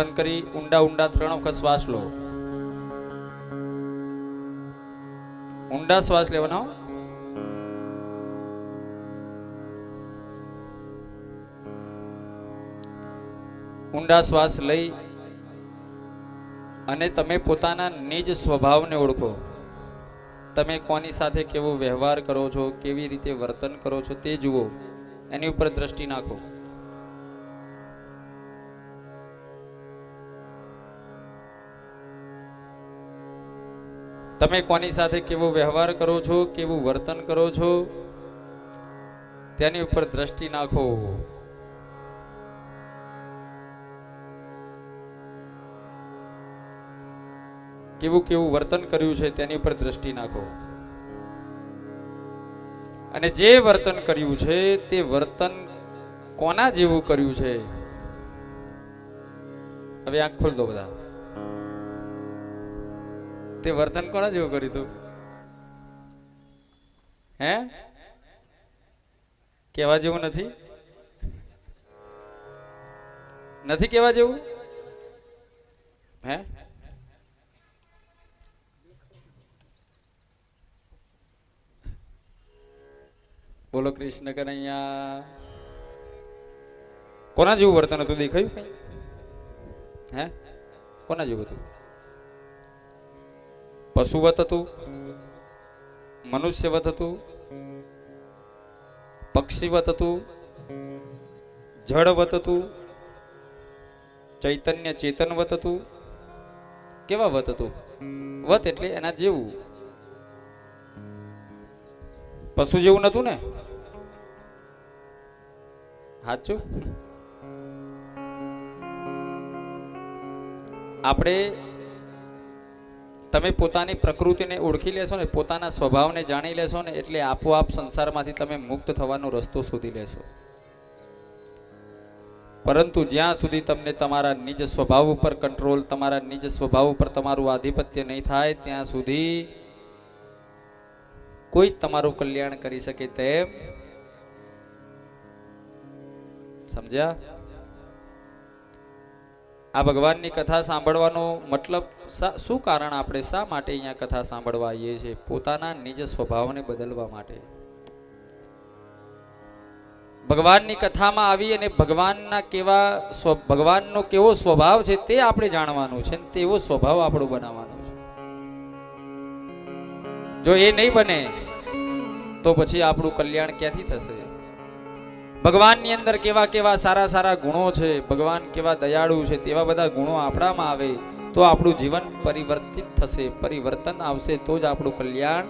બંધ કરી ઊંડા ઊંડા ત્રણ વખત શ્વાસ લો. ઊંડા શ્વાસ લેવાનો. ઊંડા શ્વાસ લઈ અને તમે પોતાના નિજ સ્વભાવને ઓળખો. તમે કોની સાથે કેવો વ્યવહાર કરો છો, કેવી રીતે વર્તન કરો છો તે જુઓ. એની ઉપર દ્રષ્ટિ નાખો. તમે કોની સાથે કેવો વ્યવહાર કરો છો, કેવું વર્તન કરો છો? તેની ઉપર દ્રષ્ટિ નાખો. કેવું કેવું વર્તન કર્યું છે તેની ઉપર દ્રષ્ટિ નાખો. અને જે વર્તન કર્યું છે, તે વર્તન કોના જેવું કર્યું છે? હવે આંખ ખોલ દો બધા. તે વર્તન કોના જેવું કર્યું તું? હે? કેવા જેવું નથી? નથી કેવા જેવું? હે? બોલો કૃષ્ણ કનૈયા કોના જેવું વર્તન હતું? દેખાયું કઈ? હે? કોના જેવું હતું? પશુવત હતું મનુષ્યવત હતું પક્ષીવત હતું જળવત હતું ચૈતન્ય ચેતનવત હતું કેવા વત હતું વત એટલે એના જેવું. પશુ જેવું નતું ને? સાચું આપણે તમે પોતાની પ્રકૃતિને ઓળખી લેશો ને, પોતાના સ્વભાવને જાણી લેશો ને, એટલે આપોઆપ સંસારમાંથી તમે મુક્ત થવાનો રસ્તો શોધી લેશો. પરંતુ જ્યાં સુધી તમને તમારા નિજ સ્વભાવ ઉપર કંટ્રોલ, તમારા નિજ સ્વભાવ ઉપર તમારું આધિપત્ય નહીં થાય, ત્યાં સુધી કોઈ તમારું કલ્યાણ કરી શકે તેમ. સમજ્યા? આ ભગવાનની કથા સાંભળવાનો મતલબ શું કારણ આપણે શા માટે અહીંયા કથા સાંભળવા આવીએ છીએ? પોતાના નિજ સ્વભાવને બદલવા માટે. ભગવાનની કથામાં આવી અને ભગવાનના કેવા સ્વ- ભગવાનનો કેવો સ્વભાવ છે તે આપણે જાણવાનું છે તેવો સ્વભાવ આપણો બનાવવાનો છે. જો એ નહીં બને, તો પછી આપણું કલ્યાણ ક્યાંથી થશે? ભગવાનની અંદર કેવા કેવા સારા સારા ગુણો છે, ભગવાન કેવા દયાળુ છે, તેવા બધા ગુણો આપણામાં આવે, તો આપણું જીવન પરિવર્તિત થશે, પરિવર્તન આવશે, તો જ આપણું કલ્યાણ